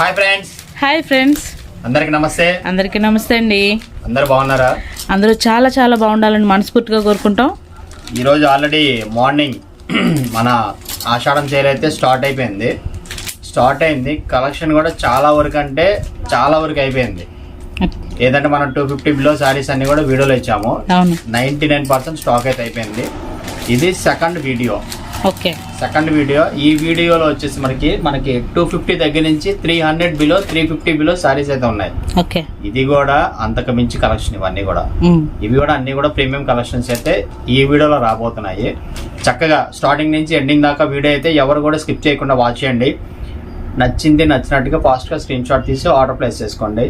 Hi friends hi friends అందరికి నమస్తే. అందరికీ నమస్తే అండి. అందరు బాగున్నారా? అందరూ చాలా చాలా బాగుండాలని మనస్ఫూర్తిగా కోరుకుంటాం. ఈరోజు ఆల్రెడీ మార్నింగ్ మన ఆషాఢం సేల్ అయితే స్టార్ట్ అయిపోయింది. స్టార్ట్ అయింది. కలెక్షన్ కూడా చాలా వరకు అంటే చాలా వరకు అయిపోయింది. ఏదంటే మనం టూ ఫిఫ్టీ బిలో శారీస్ అన్ని కూడా వీడియోలో ఇచ్చాము. నైంటీ నైన్ పర్సెంట్ స్టాక్ అయితే అయిపోయింది. ఇది second video. Okay. Second video. ఈ వీడియోలో వచ్చేసి మనకి మనకి టూ ఫిఫ్టీ దగ్గర నుంచి three hundred below three fifty below saris అయితే ఉన్నాయి. ఓకే. ఇది కూడా అంతకు మించి కలెక్షన్ ఇవన్నీ కూడా. ఇవి కూడా అన్ని కూడా ప్రీమియం కలెక్షన్స్ అయితే ఈ వీడియోలో రాబోతున్నాయి. చక్కగా స్టార్టింగ్ నుంచి ఎండింగ్ దాకా వీడియో అయితే ఎవరు కూడా స్కిప్ చేయకుండా వాచ్ చేయండి. నచ్చింది నచ్చినట్టుగా ఫాస్ట్గా స్క్రీన్ షాట్ తీసి ఆర్డర్ ప్లేస్ చేసుకోండి.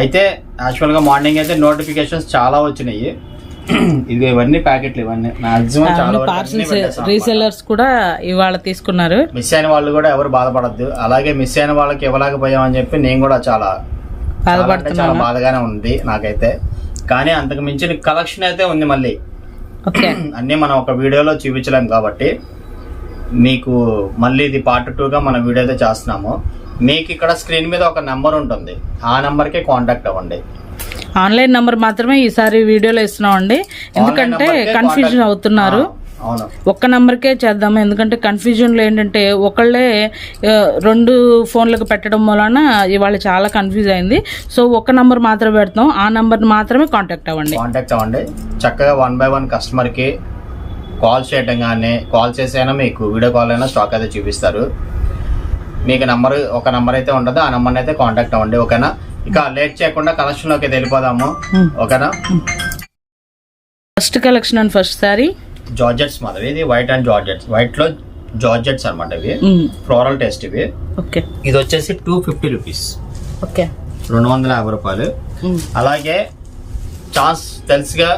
అయితే యాక్చువల్గా మార్నింగ్ అయితే నోటిఫికేషన్స్ చాలా వచ్చినాయి. ఇది ఇవన్నీ ప్యాకెట్లు ఇవన్నీ. మాక్సిమం చాలా పార్సల్స్. రీసెల్లర్స్ కూడా ఇవాళ తీసుకున్నారు. మిస్ అయిన వాళ్ళు కూడా ఎవరు బాధపడద్దు. అలాగే మిస్ అయిన వాళ్ళకి ఇవ్వలేకపోయామని చెప్పి నేను కూడా చాలా చాలా బాధగానే ఉంది నాకైతే. కానీ అంతకు మించిన కలెక్షన్ అయితే ఉంది మళ్ళీ. అన్నీ మనం ఒక వీడియోలో చూపించలేం కాబట్టి మీకు మళ్ళీ ఇది పార్ట్ టూగా మన వీడియో అయితే చేస్తున్నాము. మీకు ఇక్కడ స్క్రీన్ మీద ఒక నెంబర్ ఉంటుంది. ఆ నెంబర్కి కాంటాక్ట్ అవ్వండి. ఆన్లైన్ నంబర్ మాత్రమే ఈసారి వీడియోలో ఇస్తున్నాం అండి ఎందుకంటే కన్ఫ్యూజన్ అవుతున్నారు. ఒక్క నంబర్కే చేద్దాము. ఎందుకంటే కన్ఫ్యూజన్లో ఏంటంటే ఒకళ్ళే రెండు ఫోన్లకు పెట్టడం వలన ఇవాళ చాలా కన్ఫ్యూజ్ అయింది. సో ఒక్క నంబర్ మాత్రమే పెడతాం. ఆ నంబర్ని మాత్రమే కాంటాక్ట్ అవ్వండి. కాంటాక్ట్ అవ్వండి. చక్కగా వన్ బై వన్ కస్టమర్కి కాల్ చేయటం కానీ కాల్ చేసైనా మీకు వీడియో కాల్ అయినా స్టాక్ అయితే చూపిస్తారు. మీకు నంబర్ ఒక నంబర్ అయితే ఉంటుంది ఆ నెంబర్ని అయితే కాంటాక్ట్ అవ్వండి ఓకేనా? ఇక లేట్ చేయకుండా కలెక్షన్లోకి అయితే వెళ్ళిపోదాము. ఓకేనా? First collection and first sorry georgettes మాదిరి ఇది వైట్ అండ్ జార్జెట్స్. వైట్లో జార్జెట్స్ అనమాట ఇవి. ఫ్లోరల్ టేస్ట్ ఇవి. ఓకే. ఇది వచ్చేసి టూ ఫిఫ్టీ రూపీస్ ఓకే. రెండు వందల యాభై రూపాయలు. అలాగే ఛాన్స్ తెలుసుగా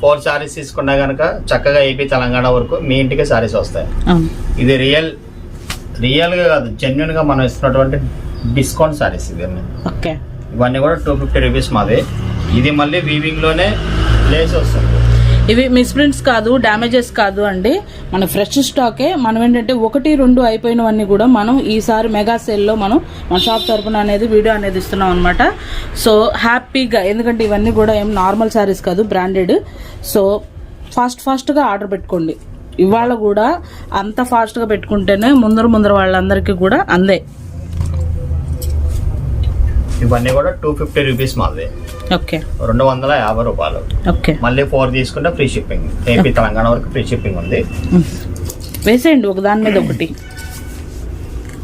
ఫోర్ శారీస్ తీసుకున్నా కనుక చక్కగా ఏపీ తెలంగాణ వరకు మీ ఇంటికి శారీస్ వస్తాయి. ఇది రియల్ రియల్గా కాదు జెన్యున్గా మనం ఇస్తున్నటువంటి డిస్కౌంట్ శారీస్ ఇవన్నీ ఓకే. ఇవన్నీ కూడా టూ ఫిఫ్టీ రూపీస్ మాది. ఇది మళ్ళీ వీవింగ్లోనే లేస్ వస్తుంది. ఇవి మిస్ప్రింట్స్ కాదు డ్యామేజెస్ కాదు అండి. మన ఫ్రెష్ స్టాకే మనం ఏంటంటే ఒకటి రెండు అయిపోయినవన్నీ కూడా మనం ఈసారి మెగా సేల్లో మనం మన షాప్ తరపున అనేది వీడియో అనేది ఇస్తున్నాం అనమాట సో హ్యాపీగా ఎందుకంటే ఇవన్నీ కూడా ఏం నార్మల్ శారీస్ కాదు బ్రాండెడ్ సో ఫాస్ట్ ఫాస్ట్గా ఆర్డర్ పెట్టుకోండి. ఇవాళ కూడా అంత ఫాస్ట్గా పెట్టుకుంటేనే ముందర ముందర వాళ్ళందరికీ కూడా అందే. ఇవన్నీ కూడా టూ ఫిఫ్టీ రూపీస్ మాది ఓకే. రెండు వందల యాభై రూపాయలు. ఓకే. మళ్ళీ ఫోర్ తీసుకుంటే ఫ్రీ షిప్పింగ్ ఏపీ తెలంగాణ వరకు ఫ్రీ షిప్పింగ్ ఉంది. వేసేయండి ఒక దాని మీద ఒకటి.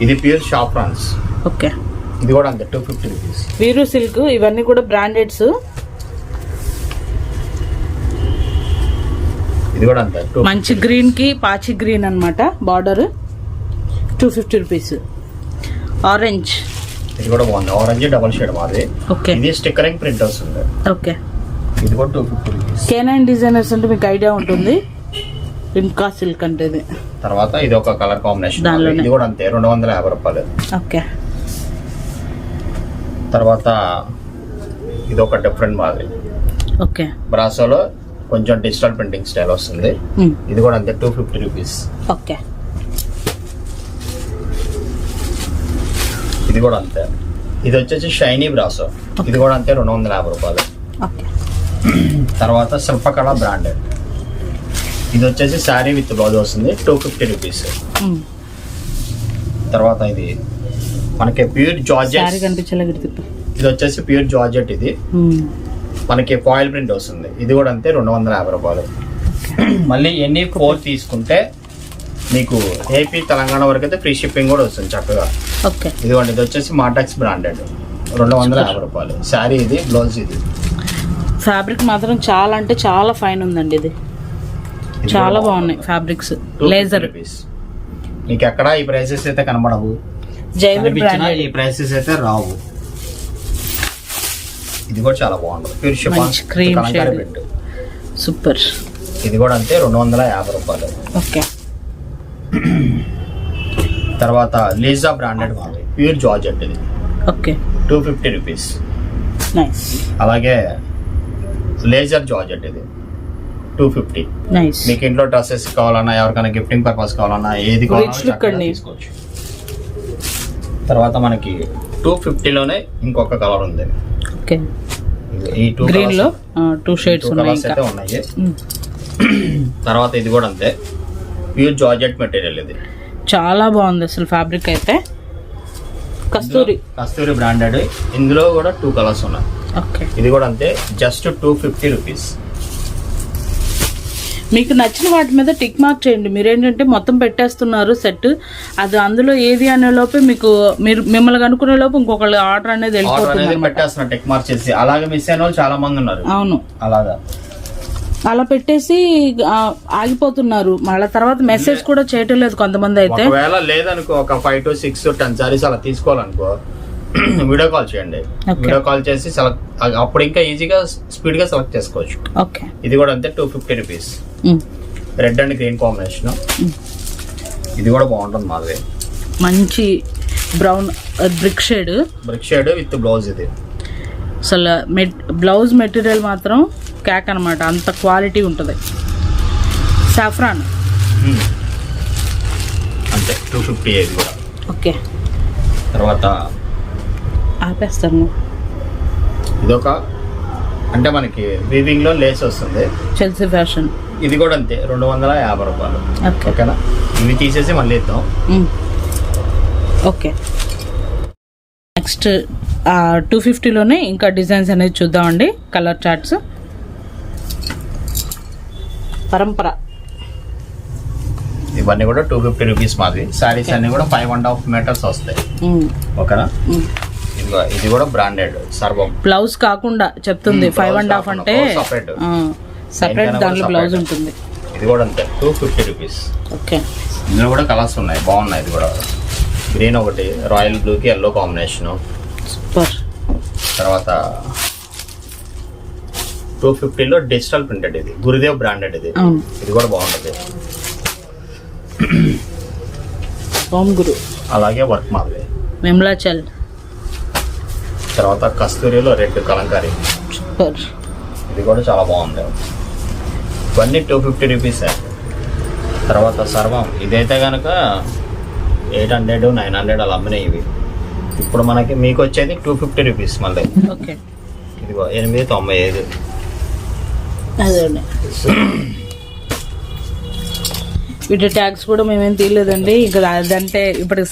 ఇది ప్యూర్ షాప్ ఫ్రాన్స్ ఓకే. ఇది కూడా అంతే టూ ఫిఫ్టీ రూపీస్ వీరు సిల్క్ ఇవన్నీ కూడా బ్రాండెడ్స్. ఇది కూడా అంతే మంచి గ్రీన్కి పాచి గ్రీన్ అన్నమాట border two fifty rupees orange ఇది కూడా బాగుంది. ఆరెంజ్ డబల్ షేడ్ మాది. ఓకే ఇది స్టిక్కరింగ్ ప్రింట్ వస్తుంది ఓకే ఇది కూడా టూ ఫిఫ్టీ రూపీస్ కేనైన్ డిజైనర్స్ అంటే మీకు ఐడియా ఉంటుంది. ఇంకా సిల్క్ అంటే ఇది. తర్వాత ఇది ఒక కలర్ కాంబినేషన్. ఇది కూడా అంతే రెండు వందల యాభై రూపాయలు. ఓకే తర్వాత ఇది ఒక డిఫరెంట్ మాది. ఓకే బ్రాసోలో కొంచెం డిజిటల్ ప్రింటింగ్ స్టైల్ వస్తుంది. మ్, ఇది కూడా అంతే టూ ఫిఫ్టీ రూపీస్ ఓకే ఇది కూడా అంతే. ఇది వచ్చేసి షైనీ బ్రాసో. ఇది కూడా అంతే రెండు వందల యాభై రూపాయలు. తర్వాత శిల్పకళ బ్రాండెడ్ ఇది వచ్చేసి శారీ విత్ బ్లౌజ్ వస్తుంది టూ ఫిఫ్టీ రూపీస్ తర్వాత ఇది మనకి ప్యూర్ జార్జెట్. ఇది వచ్చేసి ప్యూర్ జార్జెట్ ఇది. మనకి ఫాయిల్ ప్రింట్ వస్తుంది. ఇది కూడా అంతే రెండు వందల యాభై రూపాయలు. మళ్ళీ ఎన్ని ఫోర్ తీసుకుంటే మీకు ఏపీ తెలంగాణ వరకు అయితే ఫ్రీ షిప్పింగ్ కూడా వస్తుంది చక్కగా. ఓకే. ఇదిగోండి ఇది వచ్చేసి మాటాక్స్ బ్రాండెడ్ రెండు వందల యాభై రూపాయలు. శారీ ఇది బ్లౌజ్ ఇది. ఫ్యాబ్రిక్ మాత్రం చాలా అంటే చాలా ఫైన్ ఉందండి ఇది. చాలా బాగున్నాయి ఫ్యాబ్రిక్స్ 250 లేజర్. మీకు ఎక్కడ ఈ ప్రైసెస్ అయితే కనబడవు. ఈ ప్రైసెస్ అయితే రావు. ఇది కూడా చాలా బాగుంటుంది. Pure chiffon. ప్రింట్ సూపర్ ఇది కూడా అంతే రెండు వందల యాభై రూపాయలు. ఓకే. తర్వాత లీజా బ్రాండెడ్ మాది. ప్యూర్ జార్జెట్ ఇది. Okay. Two fifty rupees nice అలాగే లేజర్ జార్జెట్ ఇది. టూ ఫిఫ్టీ మీకు ఇంట్లో డ్రెస్సెస్ కావాలన్నా ఎవరికైనా గిఫ్టింగ్ పర్పస్ కావాలన్నా ఏది కావాలన్నా. తీసుకోవచ్చు. తర్వాత మనకి టూ ఫిఫ్టీలోనే ఇంకొక కలర్ ఉంది. ఓకే. ఈ టూ గ్రీన్లో టూ షేడ్స్ ఉన్నాయి మ్మ్. తర్వాత ఇది కూడా అంతే. ప్యూర్ జార్జెట్ మెటీరియల్ ఇది. చాలా బాగుంది అసలు ఫ్యాబ్రిక్ అయితే. కస్తూరి. కస్తూరి బ్రాండెడ్. ఇందులో కూడా టూ కలర్స్ ఉన్నాయి. ఓకే. ఇది కూడా అంతే జస్ట్ టూ ఫిఫ్టీ రూపీస్ మీకు నచ్చిన వాటి మీద టిక్ మార్క్ చేయండి. మీరు ఏంటంటే మొత్తం పెట్టేస్తున్నారు సెట్ అది అందులో ఏది అనే లోపే మీకు మీరు మిమ్మల్ని అనుకునే లోపు ఇంకొకళ్ళు ఆర్డర్ అనేది వెళ్ళిపోతుంది అనేది అనమాట పెట్టేస్తున్నా టెక్ మార్క్ చేసి. అలాగే మిస్ అయిన వాళ్ళు చాలా మంది ఉన్నారు. అవును. అలాగా. అలా పెట్టేసి ఆగిపోతున్నారు. మళ్ళీ తర్వాత మెసేజ్ కూడా చేయటం లేదు కొంతమంది అయితే. ఒకవేళ లేదనుకో ఒక five to six ten saris అలా తీసుకోవాలనుకో వీడియో కాల్ చేయండి. వీడియో కాల్ చేసి సెలెక్ట్ అప్పుడు ఇంకా ఈజీగా స్పీడ్గా సెలెక్ట్ చేసుకోవచ్చు. ఓకే ఇది కూడా అంతే two fifty rupees. Red and green combination. ఇది కూడా బాగుంటుంది మాది. మంచి brown brick shade brick shade with blouse ఇది. అసలు బ్లౌజ్ మెటీరియల్ మాత్రం క్యాక్ అనమాట అంత క్వాలిటీ ఉంటుంది. సాఫ్రాన్. అంతే టూ ఫిఫ్టీ కూడా. ఓకే. తర్వాత ఆపేస్తాను. ఇదొక అంటే మనకి వీవింగ్లో లేస్ వస్తుంది. చెల్సీ ఫ్యాషన్ ఇది కూడా అంతే రెండు వందల యాభై రూపాయలు. ఓకే. ఓకేనా? ఇవి తీసేసి మళ్ళీ ఇద్దాం. ఓకే. నెక్స్ట్ టూ ఫిఫ్టీలోనే ఇంకా డిజైన్స్ అనేది చూద్దామండి కలర్ చార్ట్స్. పరంపర. ఇవన్నీ కూడా టూ ఫిఫ్టీ రూపీస్ మాది. శారీస్ అన్ని కూడా ఫైవ్ అండ్ హాఫ్ మీటర్స్ వస్తాయి. మ్మ్. ఓకేనా. ఇదిగో ఇది కూడా బ్రాండెడ్ సర్వం. బ్లౌజ్ కాకుండా చెప్తుంది ఫైవ్ అండ్ హాఫ్ అంటే బ్లౌజ్ separate. సపరేట్ దాంట్లో బ్లౌజ్. ఉంటుంది. ఇది కూడా అంతే టూ ఫిఫ్టీ రూపీస్ ఓకే ఇందులో కూడా కలర్స్ ఉన్నాయి బాగున్నాయి ఇది కూడా. గ్రీన్ ఒకటి రాయల్ బ్లూకి ఎల్లో కాంబినేషన్ సూపర్ తర్వాత టూ ఫిఫ్టీలో డిజిటల్ ప్రింటెడ్ ఇది. గురుదేవ్ బ్రాండెడ్ ఇది. ఇది కూడా బాగుంటుంది. ఓం గురు. అలాగే వర్క్ మాది విమలాచల్ తర్వాత కస్తూరిలో రెడ్ కలంకారీ. సూపర్. ఇది కూడా చాలా బాగుంది. ఇవన్నీ టూ ఫిఫ్టీ రూపీస్. తర్వాత సర్వం. ఇదైతే కనుక ఎయిట్ హండ్రెడ్ నైన్ హండ్రెడ్ అలా అమ్మినాయి ఇవి. ఇప్పుడు మనకి మీకు వచ్చేది టూ ఫిఫ్టీ రూపీస్ మళ్ళీ. ఓకే. ఇదిగో ఎనిమిది తొంభై ఐదు. అదే వీటి ట్యాగ్స్ కూడా మేమేం తీయలేదండి. ఇంకా అదంటే ఇప్పుడు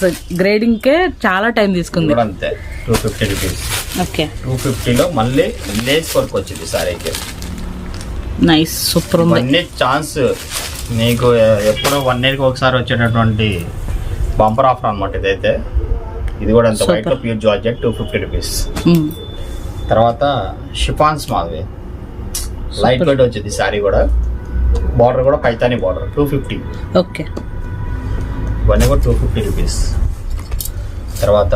గ్రేడింగ్కే చాలా టైం తీసుకుంది. అంతే. Two fifty rupees okay. Two ఫిఫ్టీలో మళ్ళీ లేస్ వర్క్ వచ్చింది సారీకి నైస్ సూపర్ ఉంది. ఛాన్స్ మీకు ఎప్పుడో వన్ ఇయర్కి ఒకసారి వచ్చేటటువంటి బంపర్ ఆఫర్ అనమాట ఇదైతే. ఇది కూడా అంత. Super. White pure georgette two fifty rupees. తర్వాత షిఫాన్స్ మావి లైట్. వెయిట్ వచ్చింది శారీ కూడా. బార్డర్ కూడా Paithani border two fifty okay. ఇవన్నీ కూడా టూ ఫిఫ్టీ రూపీస్ తర్వాత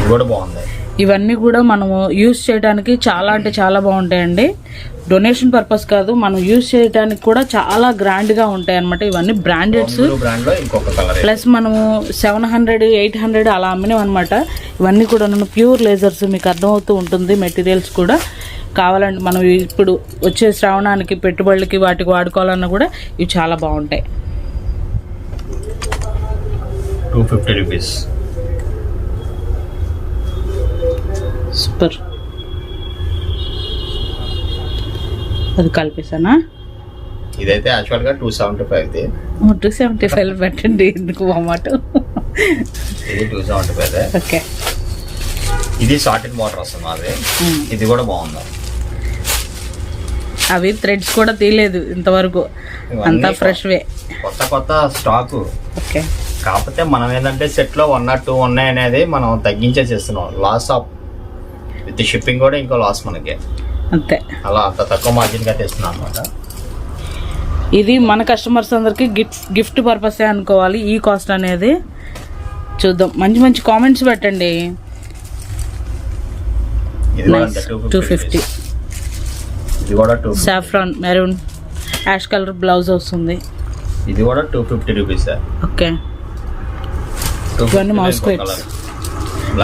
ఇది కూడా బాగుంది. ఇవన్నీ కూడా మనము యూస్ చేయడానికి చాలా అంటే చాలా బాగుంటాయండి. డొనేషన్ పర్పస్ కాదు మనం యూస్ చేయడానికి కూడా చాలా గ్రాండ్గా ఉంటాయి అనమాట ఇవన్నీ. బ్రాండెడ్స్ ప్లస్ మనము సెవెన్ హండ్రెడ్ ఎయిట్ హండ్రెడ్ అలా అమ్మినాం అనమాట ఇవన్నీ కూడా ప్యూర్ లేజర్స్ మీకు అర్థమవుతూ ఉంటుంది మెటీరియల్స్ కూడా. కావాలంటే మనం ఇప్పుడు వచ్చే శ్రావణానికి పెట్టుబడులకి వాటికి వాడుకోవాలన్నా కూడా ఇవి చాలా బాగుంటాయి. Two fifty rupees super. అది కలిపేసానా? ఇదైతే యాక్చువల్గా టూ సెవెంటీ ఫైవ్ ఇది టూ సెవెంటీ ఫైవ్ పెట్టండి ఎందుకు అన్నమాట ఇది టూ సెవెంటీ ఫైవ్ ఓకే. ఇది సార్టెడ్ వాటర్ వస్తుంది మాది. ఇది కూడా బాగుంది. అవి థ్రెడ్స్ కూడా తీయలేదు ఇంతవరకు. అంతా ఫ్రెష్ వే కొత్త కొత్త స్టాక్ ఓకే. కాకపోతే మనం ఏంటంటే సెట్లో వన్ ఆర్ టూ ఉన్నాయి అనేది మనం తగ్గించేసేస్తున్నాం లాస్ ఆఫ్ విత్ షిప్పింగ్ కూడా ఇంకో లాస్ మనకి. అంతే. అలా అంత తక్కువ మార్జిన్గా తెస్తున్నాం అనమాట ఇది మన కస్టమర్స్ అందరికి గిఫ్ట్ గిఫ్ట్ పర్పసే అనుకోవాలి ఈ కాస్ట్ అనేది. చూద్దాం. మంచి మంచి కామెంట్స్ పెట్టండి. టూ ఫిఫ్టీ ఇది కూడా two saffron maroon ash colour blouse వస్తుంది. ఇది కూడా టూ ఫిఫ్టీ రూపీస్ ఓకే. ఇవన్నీ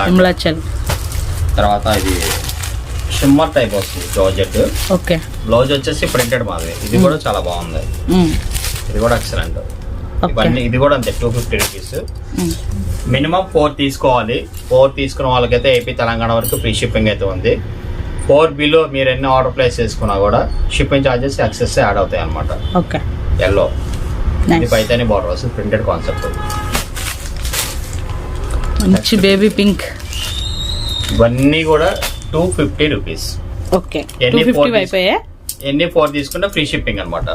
విమలాచల్ తర్వాత ఇది షిమ్మర్ టైప్ వస్తుంది జార్జెట్ ఓకే. బ్లౌజ్ వచ్చేసి ప్రింటెడ్ మాది. ఇది కూడా చాలా బాగుంది. మ్మ్. ఇది కూడా ఎక్సలెంట్. ఇవన్నీ ఇది కూడా అంతే two fifty rupees. Minimum four తీసుకోవాలి. ఫోర్ తీసుకున్న వాళ్ళకైతే ఏపీ తెలంగాణ వరకు ఫ్రీ షిప్పింగ్ అయితే ఉంది. ఫోర్ బిలో మీరు ఎన్ని ఆర్డర్ ప్లేస్ చేసుకున్నా కూడా షిప్పింగ్ ఛార్జెస్ ఎక్సెస్ యాడ్ అవుతాయి అనమాట ఓకే ఎల్లో ఇది పైతేనే బార్డర్ వస్తుంది ప్రింటెడ్ కాన్సెప్ట్ మంచి బేబీ పింక్ ఇవన్నీ కూడా టూ ఫిఫ్టీ రూపీస్ ఓకే ఎన్ని అయిపోయా? ఎన్ని ఫోర్ తీసుకుంటే ఫ్రీ షిప్పింగ్ అనమాట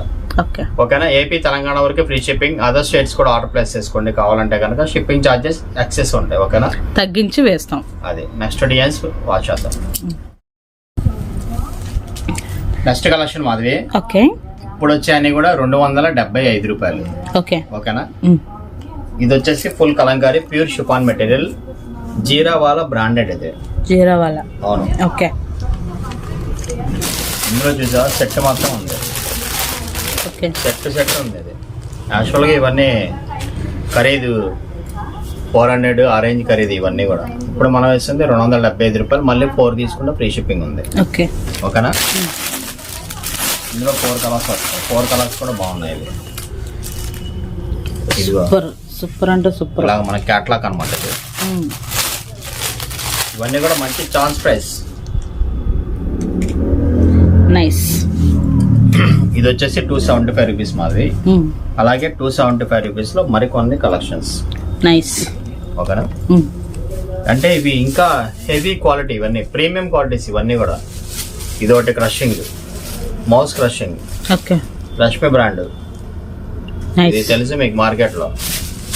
ఓకే ఓకేనా? ఏపీ తెలంగాణ వరకు ఫ్రీ షిప్పింగ్ అదర్ స్టేట్స్ కూడా ఆర్డర్ ప్లేస్ చేసుకోండి. కావాలంటే కనుక షిప్పింగ్ ఛార్జెస్ ఎక్సెస్ ఉంటాయి. ఓకేనా? తగ్గించి వేస్తాం. అది. నెక్స్ట్ డిజైన్స్ వాచ్ చేద్దాం నెక్స్ట్ కలెక్షన్ మాదిరి ఓకే. ఇప్పుడు వచ్చాయని కూడా రెండు వందల డెబ్బై ఐదు రూపాయలు. ఓకే. ఓకేనా. ఇది వచ్చేసి full Kalamkari pure chiffon material జీరా వాళ్ళ బ్రాండెడ్ ఇది. జీరా వాళ్ళ అవును. ఓకే. ఇందులో చూసా సెట్ మాత్రం ఉంది. ఓకే. సెట్ సెట్ ఉంది ఇది. యాక్చువల్గా ఇవన్నీ ఖరీదు ఫోర్ హండ్రెడ్ ఆరెంజ్ ఖరీదు ఇవన్నీ కూడా. ఇప్పుడు మనం వేస్తుంది రెండు వందల డెబ్బై ఐదు రూపాయలు మళ్ళీ ఫోర్ తీసుకుంటే ఫ్రీ షిప్పింగ్ ఉంది. ఓకే. ఓకేనా? ఇందులో ఫోర్ కలర్స్ వస్తాయి. ఫోర్ కలర్స్ కూడా బాగున్నాయి ఇవి. ఇదిగో. సూపర్ సూపర్ అంటే సూపర్. ఇలాగ మన క్యాట్లాక్ అనమాట ఇది. ఇవన్నీ కూడా మంచి ఛాన్స్ ప్రైస్ నైస్ ఇది వచ్చేసి టూ సెవెంటీ ఫైవ్ రూపీస్ మాది. అలాగే టూ సెవెంటీ ఫైవ్ రూపీస్లో మరికొన్ని కలెక్షన్స్ నైస్ ఓకేనా. అంటే ఇవి ఇంకా హెవీ క్వాలిటీ ఇవన్నీ ప్రీమియం క్వాలిటీస్ ఇవన్నీ కూడా. ఇది ఒకటి crushing mouse crushing. Okay. Rashmi brand. ఇది తెలుసు మీకు మార్కెట్లో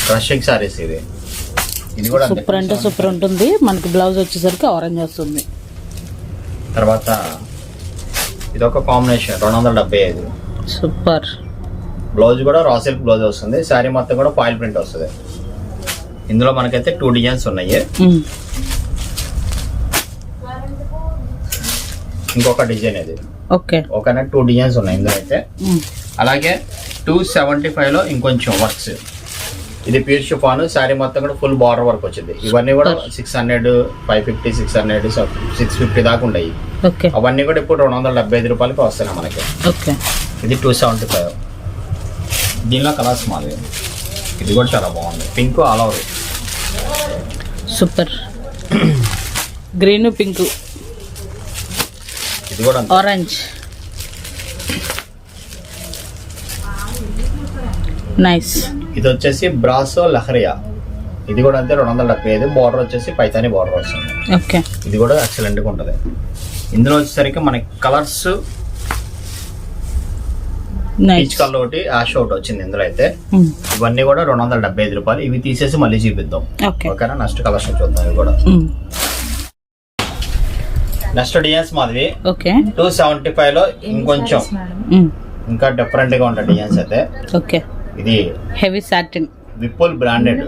క్రషింగ్ సారీస్ ఇది. ఇది కూడా. సూపర్ అంటే సూపర్ ఉంటుంది. మనకి బ్లౌజ్ వచ్చేసరికి ఆరెంజ్ వస్తుంది. తర్వాత ఇది ఒక కాంబినేషన్ రెండు వందల డెబ్బై ఐదు. సూపర్. బ్లౌజ్ కూడా రా సిల్క్ బ్లౌజ్ వస్తుంది. శారీ మొత్తం కూడా ఫాయిల్ ప్రింట్ వస్తుంది. ఇందులో మనకైతే టూ డిజైన్స్ ఉన్నాయి. ఇంకొక డిజైన్ ఇది. ఓకే. ఓకేనా టూ డిజైన్స్ ఉన్నాయి ఇందులో అయితే. అలాగే టూ సెవెంటీ ఫైవ్లో ఇంకొంచెం వర్క్స్. ఇది ప్యూర్ షిఫాన్ శారీ మొత్తం కూడా ఫుల్ బార్డర్ వర్క్ వచ్చింది. ఇవన్నీ కూడా. Six hundred five fifty six hundred six fifty దాకా ఉన్నాయి ఓకే. అవన్నీ కూడా ఇప్పుడు రెండు వందల డెబ్బై ఐదు రూపాయలకి వస్తున్నాయి మనకి. ఓకే. ఇది టూ సెవెంటీ ఫైవ్ దీనిలో కలర్స్ మాది ఇది కూడా చాలా బాగుంది. Pink all over super. Green pink ఇది కూడా. ఆరెంజ్ నైస్ ఇది వచ్చేసి బ్రాసో లహరియా ఇది కూడా అంతే రెండు వందల డెబ్బై ఐదు. బార్డర్ వచ్చేసి పైతాని బార్డర్ వస్తుంది. ఓకే ఇది కూడా ఎక్సలెంట్గా ఉంటుంది. ఇందులో వచ్చేసరికి మనకి కలర్స్ పీచ్ కలర్ ఒకటి యాష్ ఒకటి వచ్చింది ఇందులో అయితే. ఉమ్. ఇవన్నీ కూడా రెండు వందల డెబ్బై ఐదు రూపాయలు. ఇవి తీసేసి మళ్ళీ చూపిద్దాం. ఓకే ఓకేనా? నెక్స్ట్ కలెక్షన్ చూద్దాం ఇవి కూడా. ఉమ్. నెక్స్ట్ డిజైన్స్ మాదిరి ఓకే టూ సెవెంటీ ఫైవ్లో ఇంకొంచెం. ఉమ్. ఇంకా డిఫరెంట్గా ఉంటాయి డిజైన్స్ అయితే. ఓకే ఇది హెవీ సాటిన్ విపుల్ బ్రాండెడ్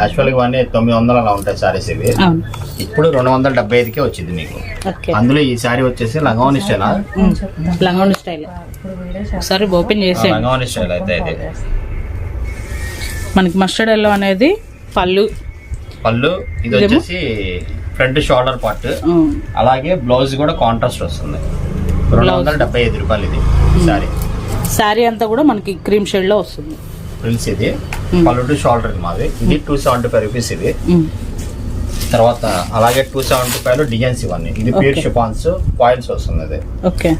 యాక్చువల్గా ఇవన్నీ తొమ్మిది వందలు అలా ఉంటాయి సారీస్ ఇవి. అవును. ఇప్పుడు రెండు వందల డెబ్బై ఐదుకే వచ్చింది మీకు. ఓకే అందులో ఈ సారీ వచ్చేసి లంగవని స్టైల్. లంగోని స్టైల్ ఒకసారి ఓపెన్ చేసేయండి. లంగవని స్టైల్ అయితే ఇది. మనకి మస్టర్డ్ ఎల్లో అనేది పళ్ళు పళ్ళు ఇది? వచ్చేసి ఫ్రంట్ షోల్డర్ పార్ట్. అలాగే బ్లౌజ్ కూడా కాంట్రాస్ట్ వస్తుంది. రెండు వందల డెబ్బై ఐదు రూపాయలు ఇది సారీ శారీ. అంతా కూడా మనకి క్రీమ్ షేడ్లో వస్తుంది. ఫ్రిల్స్ ఇది. పళ్ళు టు షోల్డర్ మాది. ఇది టూ సెవెంటీ ఫైవ్ రూపీస్ ఇది. తర్వాత అలాగే టూ సెవెంటీ ఫైవ్లో డిజైన్స్ ఇవన్నీ ఇది ప్యూర్. షిఫాన్స్ పాయిల్స్ వస్తుంది ఇది ఓకే.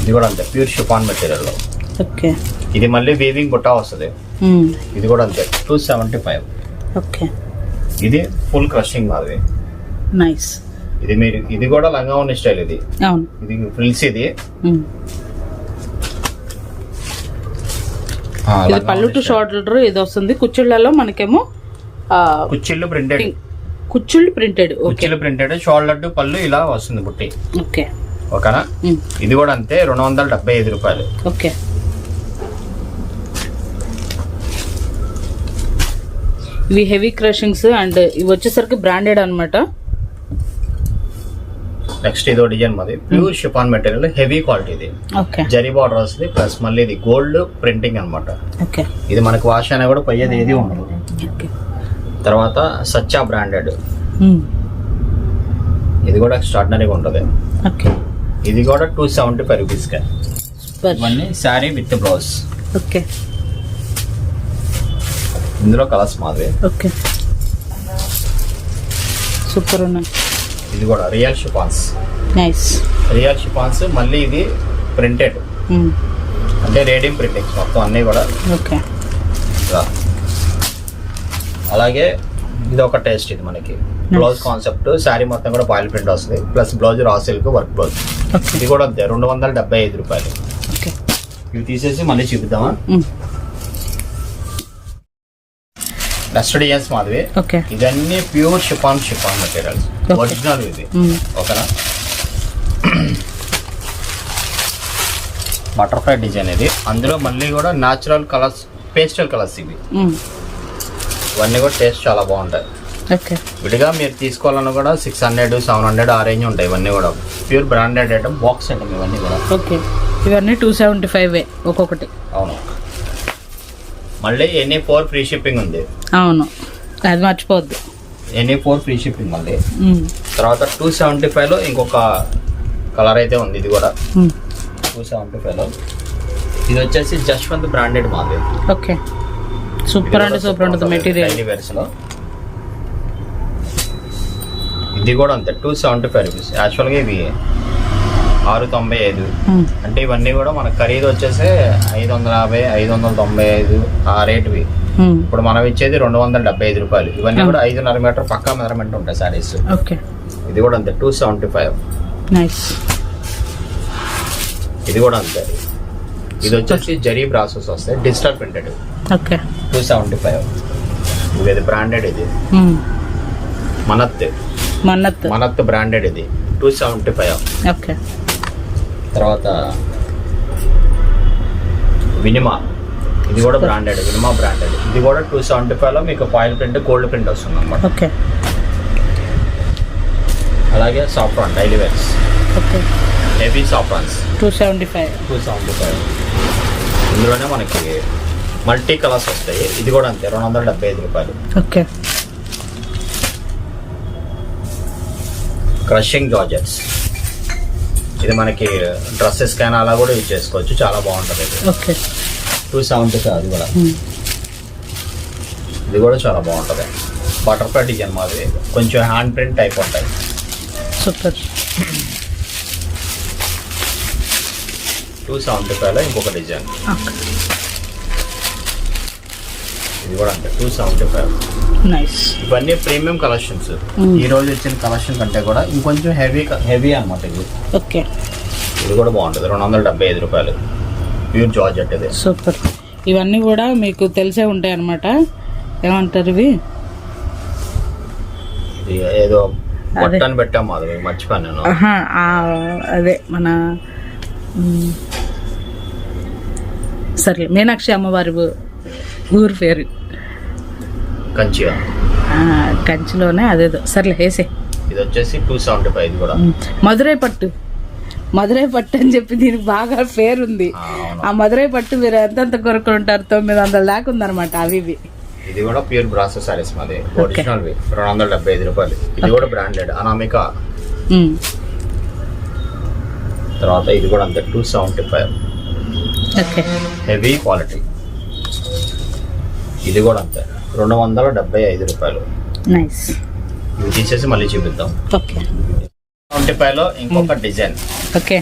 ఇది కూడా అంతే ప్యూర్ షిఫాన్ మెటీరియల్. లో ఓకే. ఇది మళ్ళీ వీవింగ్ బుట్టా వస్తుంది. ఇది కూడా అంతే టూ సెవెంటీ ఫైవ్ ఓకే ఇది ఫుల్ క్రషింగ్ మాది. నైస్ ఇది మీరు ఇది కూడా లంగా ఉన్న స్టైల్ ఇది. అవును. ఇది ఫ్రిల్స్ ఇది. ఆ, ఇది పళ్ళు టు. షోల్డర్ ఇది వస్తుంది. కుచ్చుళ్ళలో మనకేమో ఆ, కుచ్చిళ్ళు ప్రింటెడ్. కుచ్చుళ్ళు ప్రింటెడ్ ఓకే కుచ్చిళ్ళు ప్రింటెడ్ షోల్డర్ టు పళ్ళు ఇలా వస్తుంది బుట్టి. ఓకే ఓకేనా? ఉమ్. ఇది కూడా అంతే రెండు వందల డెబ్బై ఐదు రూపాయలు. ఓకే ఇవి హెవీ క్రషింగ్స్ అండ్ ఇవి వచ్చేసరికి బ్రాండెడ్ అన్నమాట. నెక్స్ట్ ఇదో డిజైన్ మాది. Pure chiffon material heavy quality ఇది ఓకే జరీ బార్డర్ వస్తుంది ప్లస్ మళ్ళీ ఇది గోల్డ్ ప్రింటింగ్ అన్నమాట. ఓకే ఇది మనకు వాష్ అయినా కూడా పోయేది ఏది ఉండదు. తర్వాత సచ్చా బ్రాండెడ్ ఉమ్. ఇది కూడా ఎక్స్ట్రాడినరీగా ఉంటుంది. ఓకే ఇది కూడా టూ సెవెంటీ ఫైవ్ రూపీస్కే ఇవన్నీ శారీ విత్ బ్లౌజ్ ఓకే ఇందులో కలర్స్ మాది ఓకే. సూపర్ ఉన్నాయి ఇది కూడా real chiffons. Nice. Real chiffons మళ్ళీ ఇది ప్రింటెడ్. అంటే రేడియం ప్రింటింగ్స్ మొత్తం అన్నీ కూడా. ఓకే. అలాగే ఇది ఒక టేస్ట్ ఇది మనకి. బ్లౌజ్ కాన్సెప్ట్ శారీ మొత్తం కూడా బాయిల్ ప్రింట్ వస్తుంది. Plus blouse raw silk work blouse. ఇది కూడా అంతే రెండు వందల డెబ్బై ఐదు రూపాయలు. ఓకే. ఇవి తీసేసి మళ్ళీ చూపిద్దామా? మాదివి ఓకే ఇవన్నీ pure chiffon chiffon materials. Original ఇది. ఓకేనా బటర్ఫ్లై డిజైన్ ఇది. అందులో మళ్ళీ కూడా న్యాచురల్ కలర్స్ పేస్టల్ కలర్స్ ఇవి. ఇవన్నీ కూడా టేస్ట్ చాలా బాగుంటాయి. ఓకే విడిగా మీరు తీసుకోవాలన్నా కూడా సిక్స్ హండ్రెడ్ సెవెన్ హండ్రెడ్ ఆ రేంజ్ ఉంటాయి ఇవన్నీ కూడా. Pure branded item box item ఇవన్నీ కూడా. ఓకే ఇవన్నీ టూ సెవెంటీ ఫైవ్ ఒక్కొక్కటి. అవును. మళ్ళీ ఎనీ ఫోర్ ఫ్రీ షిప్పింగ్ ఉంది. అవును. అది మర్చిపోవద్దు ఎనీ ఫోర్ ఫ్రీ షిప్పింగ్ మళ్ళీ. తర్వాత టూ సెవెంటీ ఫైవ్లో ఇంకొక కలర్ అయితే ఉంది ఇది కూడా. టూ సెవెంటీ ఫైవ్లో ఇది వచ్చేసి జస్వంత్ బ్రాండెడ్ మాది. ఓకే. సూపర్ అంటే సూపర్ ఉంటుంది మెటీరియల్. వేర్స్లో ఇది కూడా అంతే టూ సెవెంటీ ఫైవ్ రూపీస్ యాక్చువల్గా ఇవి ఆరు తొంభై ఐదు. అంటే ఇవన్నీ కూడా మన ఖరీదు వచ్చేసి ఐదు వందల యాభై ఐదు వందల తొంభై ఐదు ఆ రేటువి. ఇప్పుడు మనం ఇచ్చేది రెండు వందల డెబ్బై ఐదు రూపాయలు. ఇవన్నీ కూడా ఐదున్నర మీటర్ పక్కా మెజర్మెంట్ ఉంటాయి సారీస్ ఓకే. ఇది కూడా అంతే టూ సెవెంటీ ఫైవ్ ఇది కూడా అంతే. ఇది వచ్చేసి జరీ ప్రాసెస్ వస్తాయి digital printed. Okay. Two seventy five ఇది. బ్రాండెడ్ ఇది మనత్ మన్నత్ మనత్ బ్రాండెడ్ ఇది. Two seventy five okay. తర్వాత వినిమా. ఇది కూడా బ్రాండెడ్ వినిమా బ్రాండెడ్ ఇది కూడా టూ సెవెంటీ ఫైవ్లో మీకు ఫాయిల్ ప్రింట్ గోల్డ్ ప్రింట్ వస్తుంది అనమాట ఓకే అలాగే saffron daily wears okay heavy saffrons two seventy five two seventy five ఇందులోనే మనకి మల్టీ కలర్స్ వస్తాయి. ఇది కూడా అంతే రెండు వందల డెబ్బై ఐదు రూపాయలు. ఓకే క్రషింగ్ జార్జెట్స్ ఇది మనకి డ్రెస్సెస్ కానీ అలా కూడా యూజ్ చేసుకోవచ్చు. చాలా బాగుంటుంది ఇది. ఓకే. టూ సెవెంటీ ఫైవ్ అది కూడా. ఇది కూడా చాలా బాగుంటుంది. బటర్ఫ్లై డిజైన్ మాది కొంచెం హ్యాండ్ ప్రింట్ టైప్ ఉంటాయి. సూపర్. టూ సెవెంటీ ఫైవ్లో ఇంకొక డిజైన్. ఇది కూడా అంతే. టూ సెవెంటీ ఫైవ్ నైస్ ఇవన్నీ ప్రీమియం కలెక్షన్స్ Mm. ఈ రోజు వచ్చిన కలెక్షన్ కంటే కూడా ఇంకొంచెం హెవీ హెవీ అనమాట ఇది. ఓకే ఇది కూడా బాగుంటుంది. రెండు వందల డెబ్బై ఐదు రూపాయలు. ప్యూర్ జార్జెట్ ఇది. సూపర్ ఇవన్నీ కూడా మీకు తెలిసే ఉంటాయి అన్నమాట. ఏమంటారు ఇవి? ఏదో అదే. బట్టన్ పెట్టాం మాది మర్చిపోయాను అదే మన సరే మీనాక్షి అమ్మవారి ఊరు పేరు. కంచిగా ఆ, కంచిలోనే అదేదో సర్లే వేసే. ఇది వచ్చేసి టూ సెవెంటీ ఫైవ్ ఇది కూడా. మధురై పట్టు. మధురై పట్టు అని చెప్పి దీనికి బాగా పేరుంది. ఆ, మధురై పట్టు మీరు ఎంతెంత కొనుక్కుంటారు తొమ్మిది వందల దాకా ఉందన్నమాట అవి ఇవి. ఇది కూడా ప్యూర్ బ్రాసో సారీస్ మాది. ఒరిజినల్ రెండు వందల డెబ్బై ఐదు రూపాయలు. ఇది కూడా బ్రాండెడ్. అనామిక. తర్వాత ఇది కూడా అంతే two seventy five. Okay. Heavy quality ఇది కూడా అంతే. రెండు వందల డెబ్బై ఐదు రూపాయలు. నైస్ ఇవి తీసేసి మళ్ళీ చూపిద్దాం. ఓకే ఫైవ్లో ఇంకొక డిజైన్. ఓకే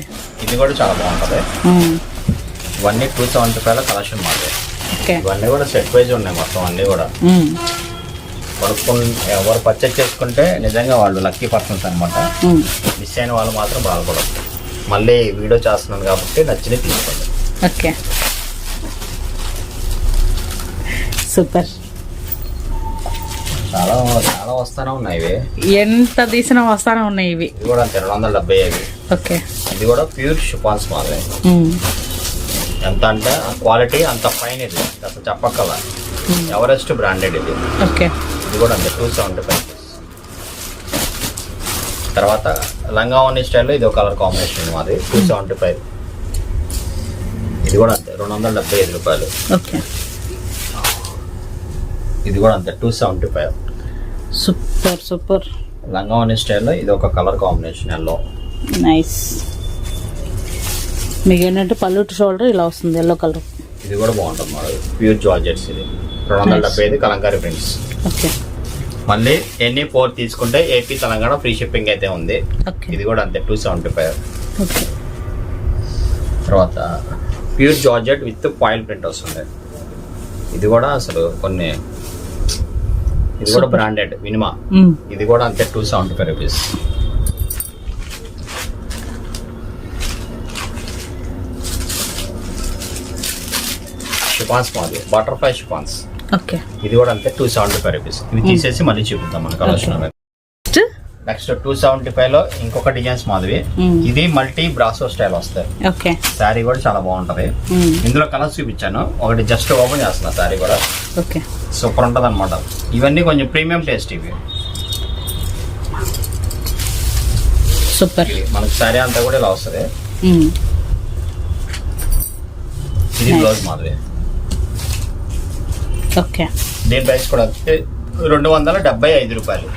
ఇది కూడా చాలా బాగుంటుంది. మ్, ఇవన్నీ టూ సెవెంటీ ఫైవ్లో కలెక్షన్ మాది. ఓకే ఇవన్నీ కూడా సెట్ వైజ్ ఉన్నాయి మొత్తం అన్నీ కూడా. మ్, కొనుక్కుని ఎవరు పర్చేజ్ చేసుకుంటే నిజంగా వాళ్ళు లక్కీ పర్సన్స్ అనమాట మిస్ అయిన వాళ్ళు మాత్రం బాధపడదు మళ్ళీ వీడియో చేస్తున్నాను కాబట్టి నచ్చినవి తీసుకోండి. Okay super. చాలా చాలా వస్తానే ఉన్నాయి ఇవి. ఎంత తీసినా వస్తానే ఉన్నాయి ఇవి. ఇది కూడా అంతే రెండు వందల డెబ్బై ఐదు ఓకే. ఇది కూడా ప్యూర్ షిఫాన్స్ మాదే ఎంత అంటే క్వాలిటీ అంత ఫైన్ ఇది. అసలు చెప్పక్కల ఎవరెస్ట్ బ్రాండెడ్ ఇది. ఓకే. ఇది కూడా అంతే టూ సెవెంటీ ఫైవ్ తర్వాత లంగావని స్టైల్లో ఇది ఒక కలర్ కాంబినేషన్ మాది టూ సెవెంటీ ఫైవ్ ఇది కూడా అంతే రెండు వందల డెబ్బై ఐదు రూపాయలు. ఓకే. ఇది కూడా అంతే two seventy five super super లంగావని స్టైల్లో ఇది ఒక కలర్ కాంబినేషన్ ఎల్లో. నైస్ మీకు ఏంటంటే పల్లెటూరు షోల్డర్ ఇలా వస్తుంది ఎల్లో కలర్ ఇది కూడా బాగుంటుంది మరి ప్యూర్ జార్జెట్స్ ఇది. రెండు వందల. డెబ్బై ఐదు కలంకారీ ప్రింట్స్ ఓకే మళ్ళీ ఎన్ని ఫోర్ తీసుకుంటే ఏపీ తెలంగాణ ఫ్రీ షిప్పింగ్ అయితే ఉంది. ఇది కూడా అంతే టూ సెవెంటీ ఫైవ్ తర్వాత pure georgette with foil print వస్తుంది. ఇది కూడా అసలు కొన్ని ఇది కూడా. బ్రాండెడ్ మినిమా. ఇది కూడా అంతే two seventy five rupees chiffons మాది బటర్ఫ్లై షిఫాన్స్. ఓకే. ఇది కూడా అంతే టూ సెవెంటీ ఫైవ్ రూపీస్ ఇది తీసేసి మళ్ళీ చూపిద్దాం మన కలెక్షన్ నెక్స్ట్ టూ సెవెంటీ ఫైవ్లో ఇంకొక డిజైన్స్ మాదివి. మ్మ్. ఇది మల్టీ బ్రాసో స్టైల్ వస్తాయి. ఓకే. శారీ కూడా చాలా బాగుంటది. ఇందులో కలర్స్ చూపించాను. ఒకటి జస్ట్ ఓపెన్ చేస్తున్నా శారీ కూడా. ఓకే. సూపర్ ఉంటది అనమాట ఇవన్నీ కొంచెం ప్రీమియం టేస్ట్ ఇవి. సూపర్. మనకి శారీ అంతా కూడా ఇలా వస్తుంది. ఇది. బ్లౌజ్ మాదిరి. ఓకే. దీని ప్రైస్ కూడా రెండు వందల డెబ్బై ఐదు రూపాయలు.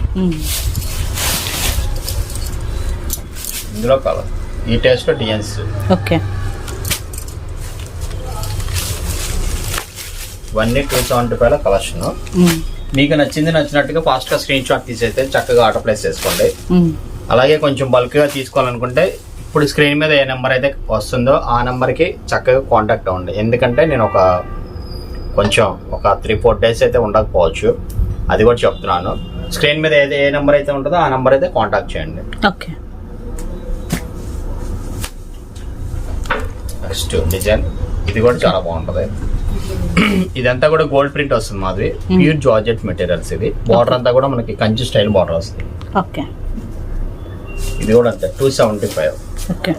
ఇందులో కలర్. ఈ టేస్ట్ డిజైన్స్ ఓకే. ఇవన్నీ two seventy five collection. Hmm. మీకు నచ్చింది నచ్చినట్టుగా ఫాస్ట్గా స్క్రీన్ షాట్ తీసేస్తే చక్కగా ఆర్డర్ ప్లేస్ చేసుకోండి. అలాగే కొంచెం బల్క్గా తీసుకోవాలనుకుంటే ఇప్పుడు స్క్రీన్ మీద ఏ నెంబర్ అయితే వస్తుందో ఆ నెంబర్కి చక్కగా కాంటాక్ట్ అవ్వండి. ఎందుకంటే నేను ఒక కొంచెం ఒక త్రీ ఫోర్ డేస్ అయితే ఉండకపోవచ్చు. అది కూడా చెప్తున్నాను. స్క్రీన్ మీద ఏది ఏ నెంబర్ అయితే ఉంటుందో ఆ నెంబర్ అయితే కాంటాక్ట్ చేయండి. ఓకే. Next design. ఇది కూడా చాలా బాగుంటది. ఇదంతా కూడా గోల్డ్ ప్రింట్ వస్తుంది మాది ప్యూర్ జార్జెట్ మెటీరియల్స్ ఇది బార్డర్ అంతా కూడా మనకి కంచి స్టైల్ బార్డర్ వస్తుంది. ఓకే. ఇది కూడా అంతే two seventy five okay.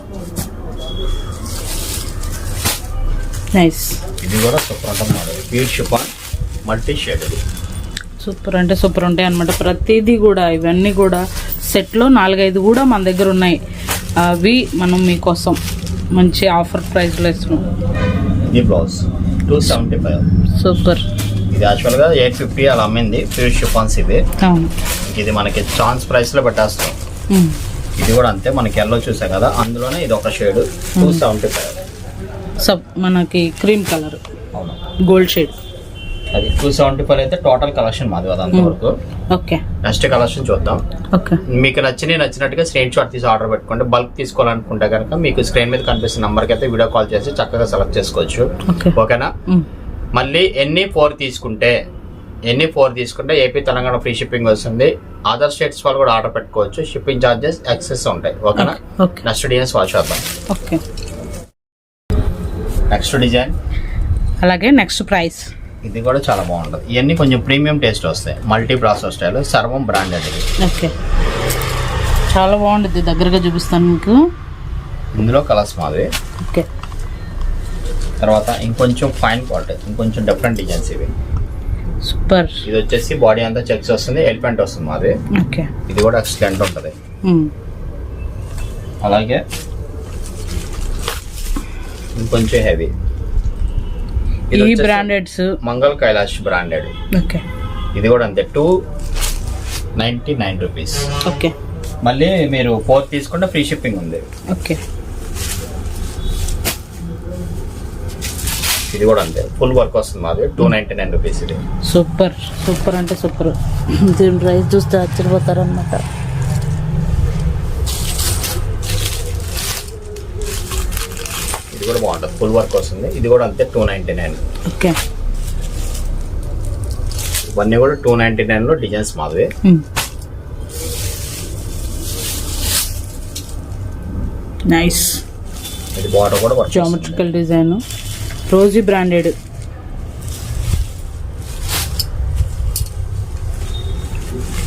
Nice ఇది కూడా సూపర్ ఉంటుంది మాది ప్యూర్ షిఫాన్ మల్టీ షేడ్ ఇది సూపర్ అంటే సూపర్ ఉంటాయి అనమాట ప్రతిదీ కూడా ఇవన్నీ కూడా సెట్లో నాలుగైదు కూడా మన దగ్గర ఉన్నాయి. అవి మనం మీకోసం మంచి ఆఫర్ ప్రైస్లో ఇస్తున్నాం. ఇది blouse two seventy five. Super. ఇది యాక్చువల్గా ఎయిట్ ఫిఫ్టీ అలా అమ్మింది. ప్యూర్ షిఫాన్స్ ఇది ఇది మనకి ఛాన్స్ ప్రైస్లో పెట్టేస్తాం. ఇది కూడా అంతే మనకి ఎల్లో చూసాం కదా అందులోనే ఇది ఒక షేడ్ టూ సెవెంటీ ఫైవ్ సబ్ మనకి క్రీమ్ కలర్ అవును. గోల్డ్ షేడ్ అది టూ సెవెంటీ ఫైవ్ అయితే టోటల్ కలెక్షన్ మాది అదంతా వరకు ఓకే నెక్స్ట్ కలెక్షన్ చూద్దాం. ఓకే మీకు నచ్చిన నచ్చినట్టుగా స్క్రీన్ షాట్ తీసి ఆర్డర్ పెట్టుకోండి. బల్క్ తీసుకోవాలనుకుంటే కనుక మీకు స్క్రీన్ మీద కనిపిస్తున్న నంబర్కి అయితే వీడియో కాల్ చేసి చక్కగా సెలెక్ట్ చేసుకోవచ్చు. ఓకే ఓకేనా మ్మ్. మళ్ళీ ఎన్ని ఫోర్ తీసుకుంటే ఎన్ని ఫోర్ తీసుకుంటే ఏపీ తెలంగాణ ఫ్రీ షిప్పింగ్ వస్తుంది. అదర్ స్టేట్స్ వాళ్ళు కూడా ఆర్డర్ పెట్టుకోవచ్చు. షిప్పింగ్ ఛార్జెస్ ఎక్సెస్ ఉంటాయి. ఓకేనా ఓకే నెక్స్ట్ డిజైన్స్ వాచ్ చేద్దాం. ఓకే నెక్స్ట్ డిజైన్ అలాగే నెక్స్ట్ ప్రైస్ ఇది కూడా చాలా బాగుంటుంది. ఇవన్నీ కొంచెం ప్రీమియం టేస్ట్ వస్తాయి. Multi process style Sarvam branded okay. చాలా బాగుంటుంది. దగ్గరగా చూపిస్తాను మీకు. ఇందులో కలర్స్ మాది. ఓకే. తర్వాత ఇంకొంచెం ఫైన్ క్వాలిటీ ఇంకొంచెం డిఫరెంట్ డిజైన్స్ ఇవి. సూపర్. ఇది వచ్చేసి బాడీ అంతా చెక్స్ వస్తుంది ఎలిఫెంట్ వస్తుంది మాది. ఓకే. ఇది కూడా ఎక్సలెంట్ ఉంటుంది. అలాగే ఇంకొంచెం హెవీ. ఈ బ్రాండెడ్స్. మంగళ కైలాష్ బ్రాండెడ్ ఓకే. ఇది కూడా అంతే two ninety nine rupees okay. మళ్ళీ మీరు ఫోర్ తీసుకుంటే ఫ్రీ షిప్పింగ్ ఉంది. ఓకే. ఇది కూడా అంతే ఫుల్ వర్క్ వస్తుంది మాది టూ నైంటీ నైన్ రూపీస్ ఇది. సూపర్ సూపర్ అంటే సూపర్. దీని ప్రైస్ చూస్తే ఆశ్చర్యపోతారనమాట ఇది కూడా బాగుంటుంది. ఫుల్ వర్క్ వస్తుంది. ఇది కూడా అంతే టూ నైంటీ నైన్ ఓకే. ఇవన్నీ కూడా టూ నైంటీ నైన్లో డిజైన్స్ మాది నైస్ ఇది బార్డర్ కూడా geometrical design Rosie branded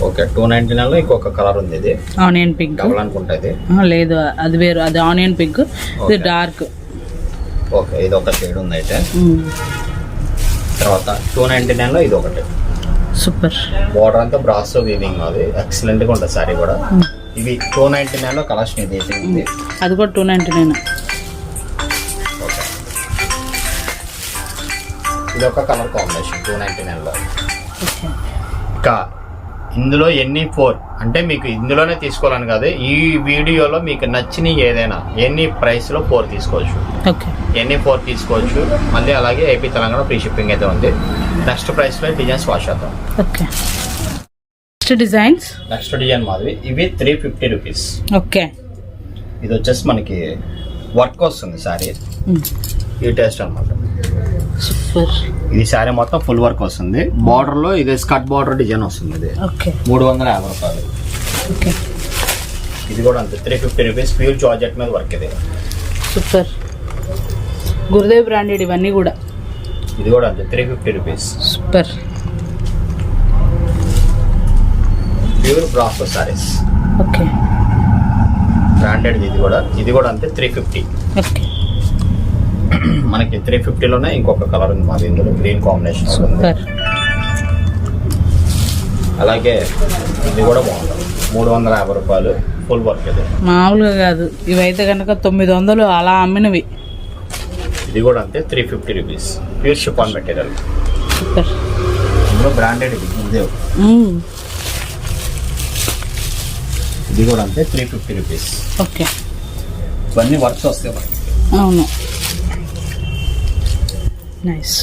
okay two ninety నైన్లో ఇంకొక కలర్ ఉంది ఇది. ఆనియన్ పింక్ డబుల్ అనుకుంటా ఇది. లేదు అది వేరు. అది ఆనియన్ పింక్ ఇది. డార్క్ ఓకే ఇది ఒక షేడ్ ఉంది అయితే తర్వాత టూ నైంటీ నైన్లో ఇది ఒకటి సూపర్. బార్డర్ అంతా బ్రాస్ వీవింగ్ అది ఎక్సలెంట్గా ఉంటుంది సారీ కూడా. ఇవి టూ నైన్టీ నైన్లో కలెక్షన్ ఇది అయితే అది కూడా టూ నైంటీ నైన్ ఓకే. ఇది ఒక కలర్ కాంబినేషన్ టూ నైన్టీ నైన్లో ఇంకా ఇందులో ఎన్ని ఫోర్? అంటే మీకు ఇందులోనే తీసుకోవాలని కాదు ఈ వీడియోలో మీకు నచ్చిన ఏదైనా ఎన్ని ప్రైస్లో ఫోర్ తీసుకోవచ్చు. ఎన్ని ఫోర్ తీసుకోవచ్చు మళ్ళీ అలాగే ఏపీ తెలంగాణ ఫ్రీ షిప్పింగ్ అయితే ఉంది. నెక్స్ట్ ప్రైస్లో డిజైన్స్ వాష్ చేద్దాం. Okay. Next designs? Next design మాదిరి ఇవి త్రీ ఫిఫ్టీ రూపీస్. ఓకే. ఇది వచ్చేసి మనకి వర్క్ వస్తుంది శారీ. ఈ టేస్ట్ అనమాట సూపర్ ఇది శారీ మొత్తం ఫుల్ వర్క్ వస్తుంది. బార్డర్లో ఇది స్కర్ట్ బార్డర్ డిజైన్ వస్తుంది ఇది. మూడు వందల యాభై రూపాయలు. ఇది కూడా అంతే three fifty rupees pure georgette మీద వర్క్ ఇది. సూపర్ గురుదేవ్ బ్రాండెడ్ ఇవన్నీ కూడా. ఇది కూడా అంతే three fifty rupees super pure brass sarees okay branded ఇది కూడా ఇది కూడా అంతే త్రీ ఫిఫ్టీ ఓకే మనకి త్రీ ఫిఫ్టీలోనే ఇంకొక కలర్ ఉంది మాది. ఇందులో గ్రీన్ కాంబినేషన్ ఉంది. అలాగే ఇది కూడా బాగుంది. మూడు వందల యాభై రూపాయలు ఫుల్ వర్క్ ఇది. మామూలుగా కాదు. ఇవైతే కనుక తొమ్మిది వందలు అలా అమ్మినవి. ఇది కూడా అంతే three fifty rupees pure chiffon material ఇందులో బ్రాండెడ్ ఇది. గురుదేవ్. ఇది కూడా అంతే త్రీ ఫిఫ్టీ రూపీస్ ఓకే. ఇవన్నీ వర్క్స్ వస్తాయి అవును. నైస్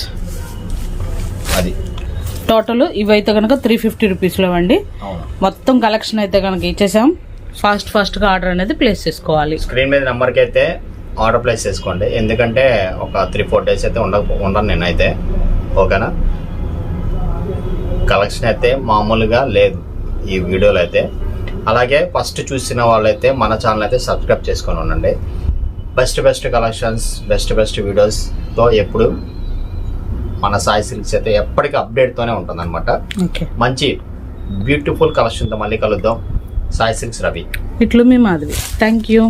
అది. టోటల్ ఇవైతే కనుక త్రీ ఫిఫ్టీ రూపీస్లో అండి. మొత్తం కలెక్షన్ అయితే కనుక ఇచ్చేసాం. ఫాస్ట్ ఫాస్ట్గా ఆర్డర్ అనేది ప్లేస్ చేసుకోవాలి. స్క్రీన్ మీద నెంబర్కి అయితే ఆర్డర్ ప్లేస్ చేసుకోండి. ఎందుకంటే ఒక త్రీ ఫోర్ డేస్ అయితే ఉండ ఉండను నేనైతే. ఓకేనా? కలెక్షన్ అయితే మామూలుగా లేదు ఈ వీడియోలో అయితే. అలాగే ఫస్ట్ చూసిన వాళ్ళైతే మన ఛానల్ అయితే సబ్స్క్రైబ్ చేసుకొని ఉండండి. Best best collections best best వీడియోస్తో ఎప్పుడు మన సాయి సిల్క్స్ అయితే ఎప్పటికీ అప్డేట్తోనే ఉంటుంది అనమాట మంచి బ్యూటిఫుల్ కలెక్షన్తో మళ్ళీ కలుద్దాం. సాయి సిల్క్స్ రవి. ఇట్లు మీ మాధవి. Thank you